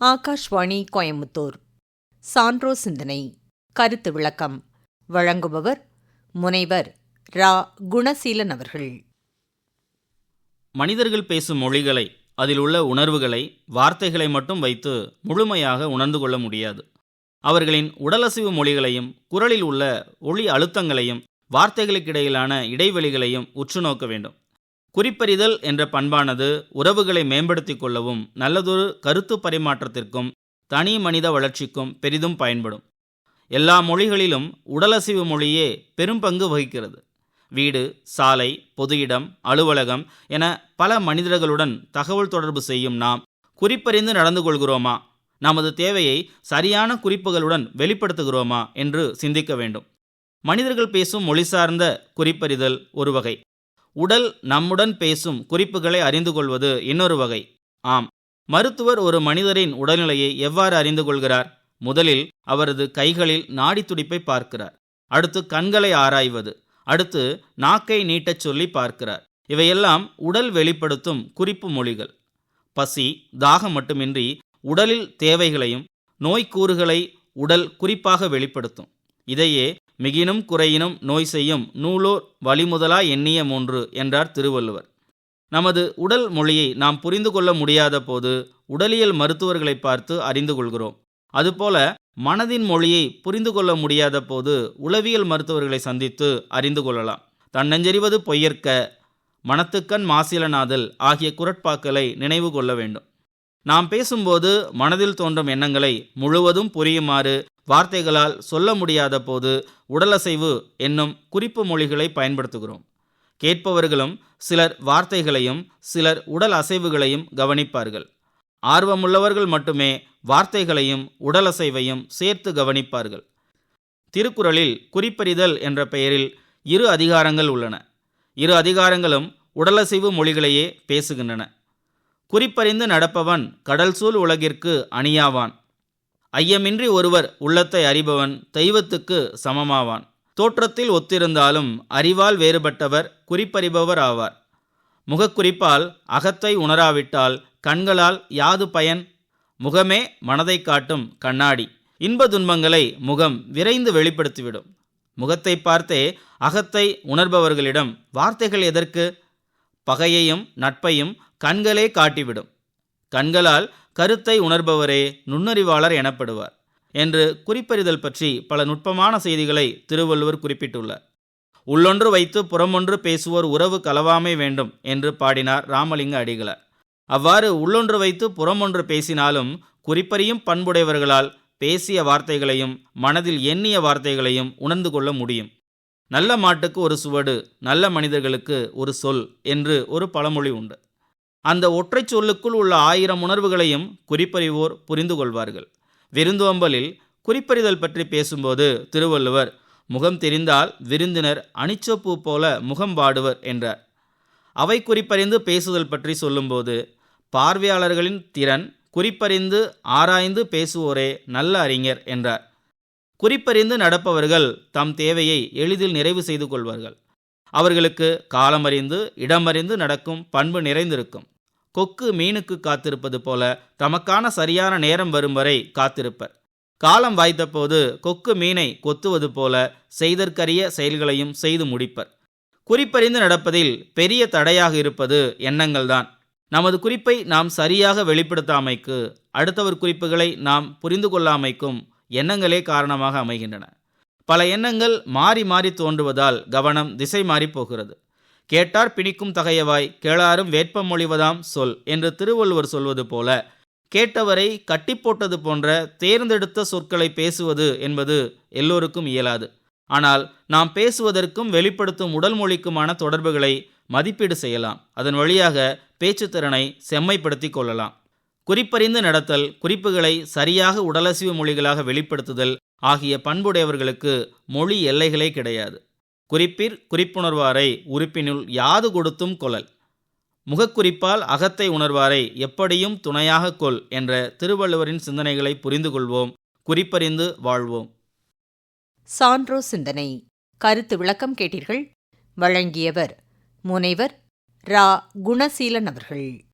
ஆகாஷ்வாணி கோயம்புத்தூர். சான்றோ சிந்தனை கருத்து விளக்கம். வழங்குபவர் முனைவர் ரா. குணசீலன் அவர்கள். மனிதர்கள் பேசும் மொழிகளை அதில் உள்ள உணர்வுகளை வார்த்தைகளை மட்டும் வைத்து முழுமையாக உணர்ந்து கொள்ள முடியாது. அவர்களின் உடலசைவு மொழிகளையும் குரலில் உள்ள ஒளி அழுத்தங்களையும் வார்த்தைகளுக்கிடையிலான இடைவெளிகளையும் உற்று நோக்க வேண்டும். குறிப்பறிதல் என்ற பண்பானது உறவுகளை மேம்படுத்திக் கொள்ளவும் நல்லதொரு கருத்து பரிமாற்றத்திற்கும் தனி மனித வளர்ச்சிக்கும் பெரிதும் பயன்படும். எல்லா மொழிகளிலும் உடலசைவு மொழியே பெரும்பங்கு வகிக்கிறது. வீடு சாலை பொது இடம் அலுவலகம் என பல மனிதர்களுடன் தகவல் தொடர்பு செய்யும் நாம் குறிப்பறிந்து நடந்து கொள்கிறோமா? நமது தேவையை சரியான குறிப்புகளுடன் வெளிப்படுத்துகிறோமா? என்று சிந்திக்க வேண்டும். மனிதர்கள் பேசும் மொழி சார்ந்த குறிப்பறிதல் ஒரு வகை. உடல் நம்முடன் பேசும் குறிப்புகளை அறிந்து கொள்வது இன்னொரு வகை. ஆம். மருத்துவர் ஒரு மனிதரின் உடல்நிலையை எவ்வாறு அறிந்து கொள்கிறார்? முதலில் அவரது கைகளில் நாடி துடிப்பை பார்க்கிறார். அடுத்து கண்களை ஆராய்வது. அடுத்து நாக்கை நீட்டச் சொல்லி பார்க்கிறார். இவையெல்லாம் உடல் வெளிப்படுத்தும் குறிப்பு மொழிகள். பசி தாகம் மட்டுமின்றி உடலில் தேவைகளையும் நோய்க்கூறுகளை உடல் குறிப்பாக வெளிப்படுத்தும். இதையே மிகினும் குறையினும் நோய் செய்யும் நூலோர் வழிமுதலா எண்ணிய மூன்று என்றார் திருவள்ளுவர். நமது உடல் மொழியை நாம் புரிந்து கொள்ள முடியாத போது உடலியல் மருத்துவர்களை பார்த்து அறிந்து கொள்கிறோம். அதுபோல மனதின் மொழியை புரிந்து கொள்ள முடியாத போது உளவியல் மருத்துவர்களை சந்தித்து அறிந்து கொள்ளலாம். தன்னெஞ்செறிவது பொய்யற்க மனத்துக்கண் மாசிலனாதல் ஆகிய குரட்பாக்களை நினைவு கொள்ள வேண்டும். நாம் பேசும்போது மனதில் தோன்றும் எண்ணங்களை முழுவதும் புரியுமாறு வார்த்தைகளால் சொல்ல முடியாத போது உடலசைவு என்னும் குறிப்பு மொழிகளை பயன்படுத்துகிறோம். கேட்பவர்களும் சிலர் வார்த்தைகளையும் சிலர் உடல் அசைவுகளையும் கவனிப்பார்கள். ஆர்வமுள்ளவர்கள் மட்டுமே வார்த்தைகளையும் உடலசைவையும் சேர்த்து கவனிப்பார்கள். திருக்குறளில் குறிப்பறிதல் என்ற பெயரில் இரு அதிகாரங்கள் உள்ளன. இரு அதிகாரங்களும் உடலசைவு மொழிகளையே பேசுகின்றன. குறிப்பறிந்து நடப்பவன் கடல் சூழ் உலகிற்கு அணியாவான். ஐயமின்றி ஒருவர் உள்ளத்தை அறிபவன் தெய்வத்துக்கு சமமாவான். தோற்றத்தில் ஒத்திருந்தாலும் அறிவால் வேறுபட்டவர் குறிப்பறிபவர் ஆவார். முகக்குறிப்பால் அகத்தை உணராவிட்டால் கண்களால் யாது பயன்? முகமே மனதை காட்டும் கண்ணாடி. இன்ப துன்பங்களை முகம் விரைந்து வெளிப்படுத்திவிடும். முகத்தை பார்த்தே அகத்தை உணர்பவர்களிடம் வார்த்தைகள் எதற்கு? பகையையும் நட்பையும் கண்களே காட்டிவிடும். கண்களால் கருத்தை உணர்பவரே நுண்ணறிவாளர் எனப்படுவார் என்று குறிப்பறிதல் பற்றி பல நுட்பமான செய்திகளை திருவள்ளுவர் குறிப்பிட்டுள்ளார். உள்ளொன்று வைத்து புறமொன்று பேசுவோர் உறவு கலவாமை வேண்டும் என்று பாடினார் ராமலிங்க அடிகளார். அவ்வாறு உள்ளொன்று வைத்து புறமொன்று பேசினாலும் குறிப்பறியும் பண்புடையவர்களால் பேசிய வார்த்தைகளையும் மனதில் எண்ணிய வார்த்தைகளையும் உணர்ந்து கொள்ள முடியும். நல்ல மாட்டுக்கு ஒரு சுவடு நல்ல மனிதர்களுக்கு ஒரு சொல் என்று ஒரு பழமொழி உண்டு. அந்த ஒற்றை சொல்லுக்குள் உள்ள ஆயிரம் உணர்வுகளையும் குறிப்பறிவோர் புரிந்து கொள்வார்கள் விருந்தோம்பலில் குறிப்பறிதல் பற்றி பேசும்போது திருவள்ளுவர் முகம் தெரிந்தால் விருந்தினர் அனிச்சப்பூ போல முகம் வாடுவர் என்றார். அவை குறிப்பறிந்து பேசுதல் பற்றி சொல்லும்போது பார்வையாளர்களின் திறன் குறிப்பறிந்து ஆராய்ந்து பேசுவோரே நல்ல அறிஞர் என்றார். குறிப்பறிந்து நடப்பவர்கள் தம் தேவையை எளிதில் நிறைவு செய்து கொள்வார்கள். அவர்களுக்கு காலமறிந்து இடமறிந்து நடக்கும் பண்பு நிறைந்திருக்கும். கொக்கு மீனுக்கு காத்திருப்பது போல தமக்கான சரியான நேரம் வரும் வரை காத்திருப்பர். காலம் வாய்த்தபோது கொக்கு மீனை கொத்துவது போல செய்தற்கரிய செயல்களையும் செய்து முடிப்பர். குறிப்பறிந்து நடப்பதில் பெரிய தடையாக இருப்பது எண்ணங்கள்தான். நமது குறிப்பை நாம் சரியாக வெளிப்படுத்தாமைக்கு அடுத்தவர் குறிப்புகளை நாம் புரிந்து கொள்ளாமைக்கும் எண்ணங்களே காரணமாக அமைகின்றன. பல எண்ணங்கள் மாறி மாறி தோன்றுவதால் கவனம் திசை மாறி போகிறது. கேட்டார் பிணிக்கும் தகையவாய் கேளாரும் வேட்பம் மொழிவதாம் சொல் என்று திருவள்ளுவர் சொல்வது போல கேட்டவரை கட்டி போட்டது போன்ற தேர்ந்தெடுத்த சொற்களை பேசுவது என்பது எல்லோருக்கும் இயலாது. ஆனால் நாம் பேசுவதற்கும் வெளிப்படுத்தும் உடல் மொழிக்குமான தொடர்புகளை மதிப்பீடு செய்யலாம். அதன் வழியாக பேச்சுத்திறனை செம்மைப்படுத்தி கொள்ளலாம். குறிப்பறிந்து நடத்தல் குறிப்புகளை சரியாக உடலசிவு மொழிகளாக வெளிப்படுத்துதல் ஆகிய பண்புடையவர்களுக்கு மொழி எல்லைகளே கிடையாது. குறிப்பிற் குறிப்புணர்வாரை உறுப்பினுள் யாது கொடுத்தும் கொள்ளல் முகக்குறிப்பால் அகத்தை உணர்வாரை எப்படியும் துணையாக கொள் என்ற திருவள்ளுவரின் சிந்தனைகளை புரிந்து கொள்வோம் குறிப்பறிந்து வாழ்வோம். சான்றோ சிந்தனை. கருத்து விளக்கம் கேட்டீர்கள்? வழங்கியவர் முனைவர் ரா. குணசீலன் அவர்கள்.